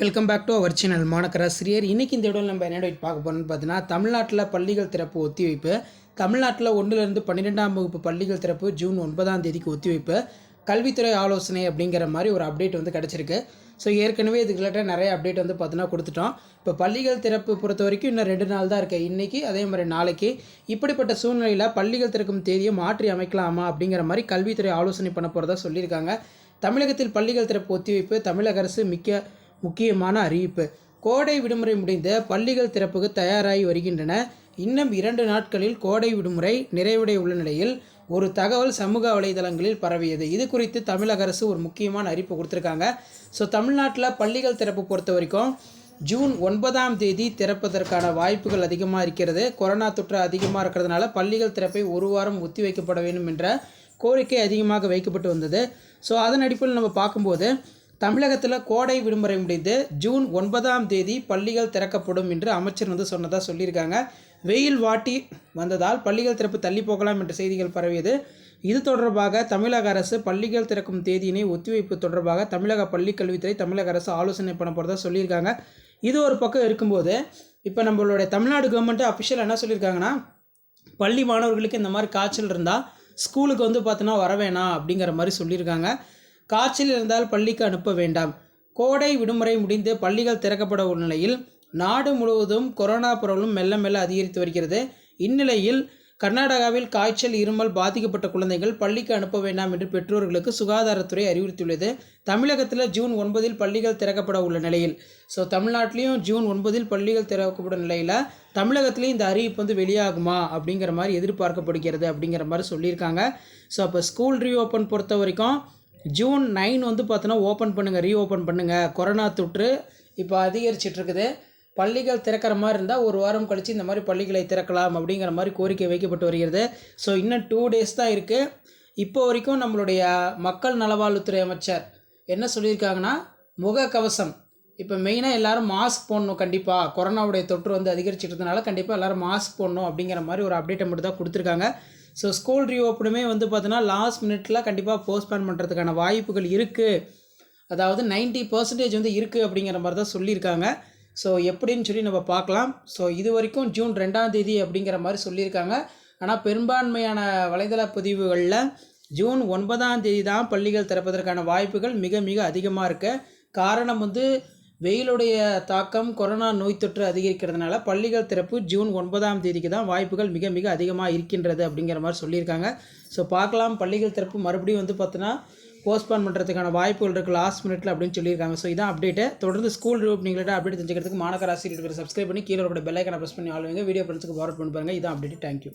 Welcome back to our channel மாணக்கராசிரியர் இன்றைக்கி இந்த வீடியோவில் நம்ம என்ன பார்க்க போகிறோம்னு பார்த்தீங்கன்னா தமிழ்நாட்டில் பள்ளிகள் திறப்பு ஒத்திவைப்பு தமிழ்நாட்டில் ஒன்றுலேருந்து பன்னிரெண்டாம் வகுப்பு பள்ளிகள் திறப்பு ஜூன் ஒன்பதாம் தேதிக்கு ஒத்திவைப்பு கல்வித்துறை ஆலோசனை அப்படிங்கிற மாதிரி ஒரு அப்டேட் வந்து கிடச்சிருக்கு. ஸோ ஏற்கனவே இதுக்கு ரிலேட்டட் நிறைய அப்டேட் வந்து பார்த்தீங்கன்னா கொடுத்துட்டோம். இப்போ பள்ளிகள் திறப்பு பொறுத்த வரைக்கும் இன்னும் ரெண்டு நாள் தான் இருக்குது இன்றைக்கி அதே மாதிரி நாளைக்கு இப்படிப்பட்ட சூழ்நிலையில் பள்ளிகள் திறக்கும் தேதியை மாற்றி அமைக்கலாமா அப்படிங்கிற மாதிரி கல்வித்துறை ஆலோசனை பண்ண போகிறதா சொல்லியிருக்காங்க. தமிழகத்தில் பள்ளிகள் திறப்பு ஒத்திவைப்பு தமிழக அரசு மிக்க முக்கியமான அறிவிப்பு. கோடை விடுமுறை முடிந்து பள்ளிகள் திறப்புக்கு தயாராகி வருகின்றன. இன்னும் இரண்டு நாட்களில் கோடை விடுமுறை நிறைவடைய உள்ள நிலையில் ஒரு தகவல் சமூக வலைதளங்களில் பரவியது. இது குறித்து தமிழக அரசு ஒரு முக்கியமான அறிவிப்பு கொடுத்துருக்காங்க. ஸோ தமிழ்நாட்டில் பள்ளிகள் திறப்பு பொறுத்த வரைக்கும் ஜூன் ஒன்பதாம் தேதி திறப்பதற்கான வாய்ப்புகள் அதிகமாக இருக்கிறது. கொரோனா தொற்று அதிகமாக இருக்கிறதுனால பள்ளிகள் திறப்பை ஒரு வாரம் ஒத்தி வைக்கப்பட வேண்டும் என்ற கோரிக்கை அதிகமாக வைக்கப்பட்டு வந்தது. ஸோ அதன் அடிப்படையில் நம்ம பார்க்கும்போது தமிழகத்தில் கோடை விடுமுறை முடிந்து ஜூன் ஒன்பதாம் தேதி பள்ளிகள் திறக்கப்படும் என்று அமைச்சர் வந்து சொன்னதாக சொல்லியிருக்காங்க. வெயில் வாட்டி வந்ததால் பள்ளிகள் திறப்பு தள்ளி போகலாம் என்ற செய்திகள் பரவியது. இது தொடர்பாக தமிழக அரசு பள்ளிகள் திறக்கும் தேதியினை ஒத்திவைப்பு தொடர்பாக தமிழக பள்ளி கல்வித்துறை தமிழக அரசு ஆலோசனை பண்ண போகிறதா சொல்லியிருக்காங்க. இது ஒரு பக்கம் இருக்கும்போது இப்போ நம்மளுடைய தமிழ்நாடு கவர்மெண்ட்டு அஃபிஷியல் என்ன சொல்லியிருக்காங்கன்னா பள்ளி மாணவர்களுக்கு இந்த மாதிரி காய்ச்சல் இருந்தால் ஸ்கூலுக்கு வந்து பார்த்தோன்னா வர வேணாம் அப்படிங்கிற மாதிரி சொல்லியிருக்காங்க. காய்ச்சல் இருந்தால் பள்ளிக்கு அனுப்ப வேண்டாம். கோடை விடுமுறை முடிந்து பள்ளிகள் திறக்கப்பட உள்ள நிலையில் நாடு முழுவதும் கொரோனா பரவலும் மெல்ல மெல்ல அதிகரித்து வருகிறது. இந்நிலையில் கர்நாடகாவில் காய்ச்சல் இருமல் பாதிக்கப்பட்ட குழந்தைகள் பள்ளிக்கு அனுப்ப வேண்டாம் என்று பெற்றோர்களுக்கு சுகாதாரத்துறை அறிவுறுத்தியுள்ளது. தமிழகத்தில் ஜூன் ஒன்பதில் பள்ளிகள் திறக்கப்பட உள்ள நிலையில். ஸோ தமிழ்நாட்டிலையும் ஜூன் ஒன்பதில் பள்ளிகள் திறக்கப்படும் நிலையில் தமிழகத்துலேயும் இந்த அறிவிப்பு வந்து வெளியாகுமா அப்படிங்கிற மாதிரி எதிர்பார்க்கப்படுகிறது அப்படிங்கிற மாதிரி சொல்லியிருக்காங்க. ஸோ அப்போ ஸ்கூல் ரீஓப்பன் பொறுத்த வரைக்கும் ஜூன் நைன் வந்து பார்த்தோன்னா ஓப்பன் பண்ணுங்கள் ரீஓப்பன் பண்ணுங்கள் கொரோனா தொற்று இப்போ அதிகரிச்சிட்ருக்குது பள்ளிகள் திறக்கிற மாதிரி இருந்தால் ஒரு வாரம் கழித்து இந்த மாதிரி பள்ளிகளை திறக்கலாம் அப்படிங்கிற மாதிரி கோரிக்கை வைக்கப்பட்டு வருகிறது. ஸோ இன்னும் டூ டேஸ் தான் இருக்குது இப்போ வரைக்கும் நம்மளுடைய மக்கள் நலவாழ்வுத்துறை அமைச்சர் என்ன சொல்லியிருக்காங்கன்னா முகக்கவசம் இப்போ மெயினாக எல்லாரும் மாஸ்க் போடணும் கண்டிப்பாக கொரோனாவுடைய தொற்று வந்து அதிகரிச்சிட்டதுனால கண்டிப்பாக எல்லாரும் மாஸ்க் போடணும் அப்படிங்கிற மாதிரி ஒரு அப்டேட்டை மட்டும் தான் கொடுத்துருக்காங்க. ஸோ ஸ்கூல் ரீஓப்பனுமே வந்து பார்த்தோன்னா லாஸ்ட் மினிட்ல கண்டிப்பாக போஸ்ட்பேன் பண்ணுறதுக்கான வாய்ப்புகள் இருக்குது அதாவது 90% பர்சன்டேஜ் வந்து இருக்குது அப்படிங்கிற மாதிரி தான் சொல்லியிருக்காங்க. ஸோ எப்படின்னு சொல்லி நம்ம பார்க்கலாம். ஸோ இது வரைக்கும் ஜூன் ரெண்டாம் தேதி அப்படிங்கிற மாதிரி சொல்லியிருக்காங்க. ஆனால் பெரும்பான்மையான வலைதள பதிவுகளில் ஜூன் ஒன்பதாம் தேதி தான் பள்ளிகள் திறப்பதற்கான வாய்ப்புகள் மிக மிக அதிகமாக இருக்குது காரணம் வந்து வெயிலுடைய தாக்கம் கொரோனா நோய் தொற்று அதிகரிக்கிறதுனால பள்ளிகள் திறப்பு ஜூன் ஒன்பதாம் தேதிக்கு தான் வாய்ப்புகள் மிக மிக அதிகமாக இருக்கின்றது அப்படிங்கிற மாதிரி சொல்லியிருக்காங்க. ஸோ பார்க்கலாம். பள்ளிகள் திறப்பு மறுபடியும் வந்து பார்த்தோன்னா போஸ்ட்பான் பண்ணுறதுக்கான வாய்ப்புகள் இருக்குது லாஸ்ட் மினிட்ல அப்படின்னு சொல்லியிருக்காங்க. ஸோ இதான் அப்டேட்டு தொடர்ந்து ஸ்கூல் ரூப்னிங்களோட அப்டேட் தெரிஞ்சுக்கிறதுக்கு மாணக்கர் ஆசிரியர் சப்ஸ்கிரைப் பண்ணி கீழே ஒரு பெல் ஐக்கனை ப்ரெஸ் பண்ணி ஆளுவீங்க வீடியோ ஃப்ரெண்ட்ஸுக்கு ஃபார்வர்ட் பண்ணி பாருங்கள் இதான் அப்டேட் தேங்க்யூ